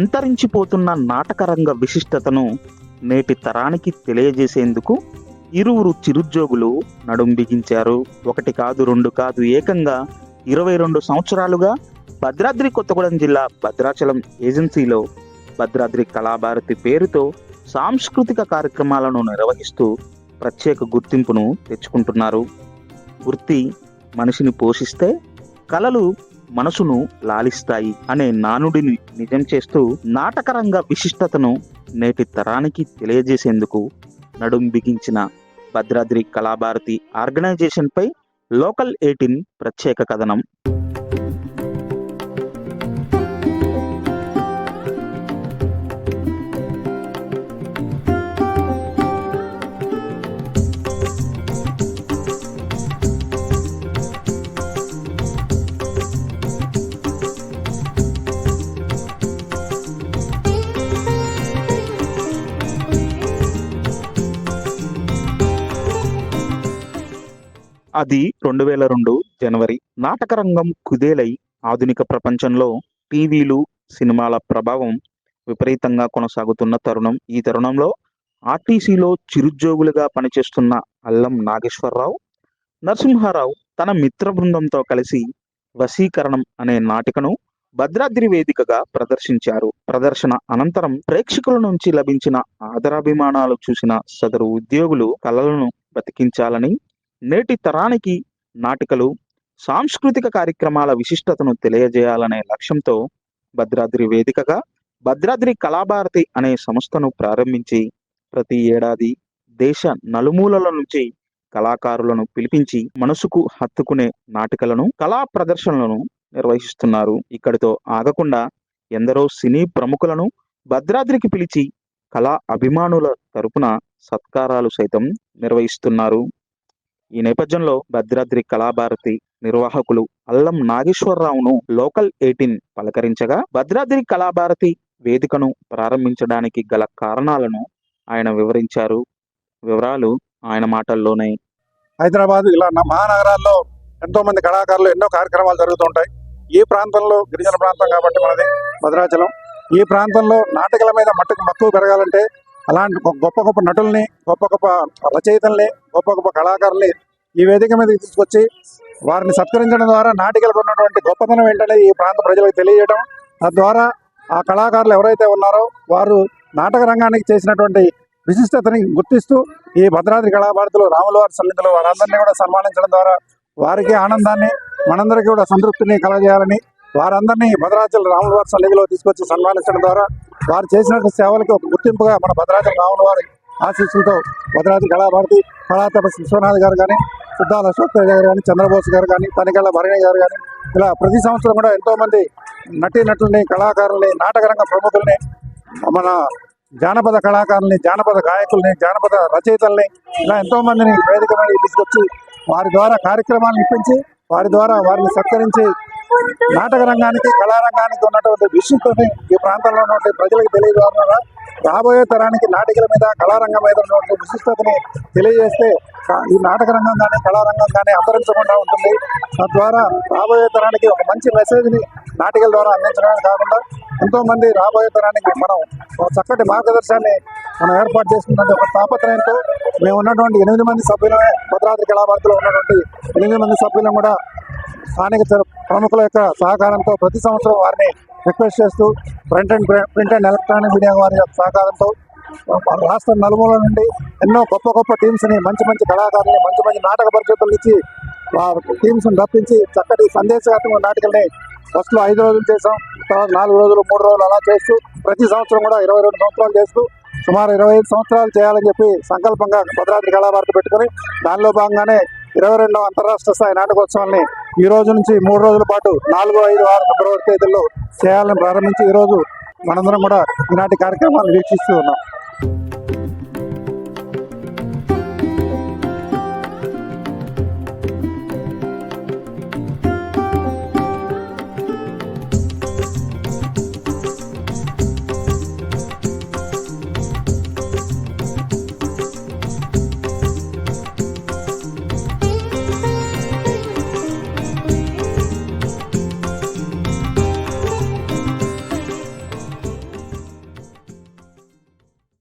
అంతరించిపోతున్న నాటకరంగ విశిష్టతను నేటి తరానికి తెలియజేసేందుకు ఇరువురు చిరుద్యోగులు నడుం బిగించారు. ఒకటి కాదు రెండు కాదు ఏకంగా ఇరవై రెండు సంవత్సరాలుగా భద్రాద్రి కొత్తగూడెం జిల్లా భద్రాచలం ఏజెన్సీలో భద్రాద్రి కళాభారతి పేరుతో సాంస్కృతిక కార్యక్రమాలను నిర్వహిస్తూ ప్రత్యేక గుర్తింపును తెచ్చుకుంటున్నారు. వృత్తి మనిషిని పోషిస్తే కళలు మనసును లాలిస్తాయి అనే నానుడిని నిజం చేస్తూ నాటకరంగ విశిష్టతను నేటి తరానికి తెలియజేసేందుకు నడుం బిగించిన భద్రాద్రి కళాభారతి ఆర్గనైజేషన్పై లోకల్ ఎయిటీన్ ప్రత్యేక కథనం. అది రెండు వేల రెండు జనవరి నాటకరంగం కుదేలై ఆధునిక ప్రపంచంలో టీవీలు సినిమాల ప్రభావం విపరీతంగా కొనసాగుతున్న తరుణం. ఈ తరుణంలో ఆర్టీసీలో చిరుద్యోగులుగా పనిచేస్తున్న అల్లం నాగేశ్వరరావు నరసింహారావు తన మిత్ర బృందంతో కలిసి వశీకరణం అనే నాటికను భద్రాద్రి వేదికగా ప్రదర్శించారు. ప్రదర్శన అనంతరం ప్రేక్షకుల నుంచి లభించిన ఆదరాభిమానాలు చూసిన సదరు ఉద్యోగులు కళలను బతికించాలని నేటి తరానికి నాటికలు సాంస్కృతిక కార్యక్రమాల విశిష్టతను తెలియజేయాలనే లక్ష్యంతో భద్రాద్రి వేదికగా భద్రాద్రి కళాభారతి అనే సంస్థను ప్రారంభించి ప్రతి ఏడాది దేశ నలుమూలల నుంచి కళాకారులను పిలిపించి మనసుకు హత్తుకునే నాటికలను కళా ప్రదర్శనలను నిర్వహిస్తున్నారు. ఇక్కడితో ఆగకుండా ఎందరో సినీ ప్రముఖులను భద్రాద్రికి పిలిచి కళా అభిమానుల తరపున సత్కారాలు సైతం నిర్వహిస్తున్నారు. ఈ నేపథ్యంలో భద్రాద్రి కళాభారతి నిర్వాహకులు అల్లం నాగేశ్వరరావును లోకల్ ఎయిటీన్ పలకరించగా భద్రాద్రి కళాభారతి వేదికను ప్రారంభించడానికి గల కారణాలను ఆయన వివరించారు. వివరాలు ఆయన మాటల్లోనే. హైదరాబాద్ ఇలా మహానగరాల్లో ఎంతో మంది కళాకారులు ఎన్నో కార్యక్రమాలు జరుగుతుంటాయి. ఈ ప్రాంతంలో గిరిజన ప్రాంతం కాబట్టి మనది భద్రాచలం. ఈ ప్రాంతంలో నాటకాల మీద మట్టుకు మక్కువ పెరగాలంటే అలాంటి గొప్ప గొప్ప నటుల్ని గొప్ప గొప్ప రచయితల్ని గొప్ప గొప్ప కళాకారుల్ని ఈ వేదిక మీదకి తీసుకొచ్చి వారిని సత్కరించడం ద్వారా నాటికలకు ఉన్నటువంటి గొప్పతనం ఏంటనేది ఈ ప్రాంత ప్రజలకు తెలియజేయడం. తద్వారా ఆ కళాకారులు ఎవరైతే ఉన్నారో వారు నాటక రంగానికి చేసినటువంటి విశిష్టతని గుర్తిస్తూ ఈ భద్రాద్రి కళాభారతులు రాములవారి సన్నిధిలో వారందరినీ కూడా సన్మానించడం ద్వారా వారికి ఆనందాన్ని మనందరికీ కూడా సంతృప్తిని కలగజేయాలని వారందరినీ భద్రాచల రాముల వారి సన్నిధిలో తీసుకొచ్చి సన్మానించడం ద్వారా వారు చేసిన సేవలకి ఒక గుర్తింపుగా మన భద్రాచల రాముల వారి ఆశీస్సులతో భద్రాద్రి కళాభారతి కళాతప విశ్వనాథ్ గారు కానీ సుద్దాల అశోక్ గారు కానీ చంద్రబోస్ గారు కానీ పనికళ్ళ భరణి గారు కానీ ఇలా ప్రతి సంవత్సరం కూడా ఎంతోమంది నటీ నటుల్ని కళాకారుల్ని నాటకరంగ ప్రముఖుల్ని మన జానపద కళాకారుల్ని జానపద గాయకుల్ని జానపద రచయితల్ని ఇలా ఎంతోమందిని వేదిక మీద తీసుకొచ్చి వారి ద్వారా కార్యక్రమాలను ఇప్పించి వారి ద్వారా వారిని సత్కరించి నాటక రంగానికి కళారంగానికి ఉన్నటువంటి విశిష్టతని ఈ ప్రాంతంలో ఉన్నటువంటి ప్రజలకు తెలియజేయడం రాబోయే తరానికి నాటికల మీద కళారంగం మీద ఉన్నటువంటి విశిష్టతని తెలియజేస్తే ఈ నాటక రంగం కానీ కళారంగం కానీ అంతరించకుండా ఉంటుంది. తద్వారా రాబోయే తరానికి ఒక మంచి మెసేజ్ని నాటికల ద్వారా అందించడమే కాకుండా ఎంతోమంది రాబోయే తరానికి మనం ఒక చక్కటి మార్గదర్శనాన్ని మనం ఏర్పాటు చేసుకున్నటువంటి ఒక తాపత్రయంతో మేము ఉన్నటువంటి ఎనిమిది మంది సభ్యులమే భద్రాద్రి కళాభారతిలో ఉన్నటువంటి ఎనిమిది మంది సభ్యులను కూడా స్థానిక ప్రముఖుల యొక్క సహకారంతో ప్రతి సంవత్సరం వారిని రిక్వెస్ట్ చేస్తూ print and print and electronic media వారి యొక్క సహకారంతో రాష్ట్ర నలుమూల నుండి ఎన్నో గొప్ప గొప్ప టీమ్స్ని మంచి మంచి కళాకారుల్ని మంచి మంచి నాటక పరిస్థితులు ఇచ్చి టీమ్స్ని రప్పించి చక్కటి సందేశాత్మక నాటికల్ని ఫస్ట్లో ఐదు రోజులు చేసాం తర్వాత నాలుగు రోజులు మూడు రోజులు అలా చేస్తూ ప్రతి సంవత్సరం కూడా ఇరవై రెండు సంవత్సరాలు చేస్తూ సుమారు ఇరవై ఐదు సంవత్సరాలు చేయాలని చెప్పి సంకల్పంగా భద్రాద్రి కళాభారతి పెట్టుకొని దానిలో భాగంగానే ఇరవై రెండవ అంతరాష్ట్ర స్థాయి నాటకోత్సవాన్ని ఈ రోజు నుంచి మూడు రోజుల పాటు నాలుగు ఐదు ఆరు ఫిబ్రవరి తేదీల్లో చేయాలని ప్రారంభించి ఈరోజు మనందరం కూడా ఈనాటి కార్యక్రమాలు వీక్షిస్తూ ఉన్నాం.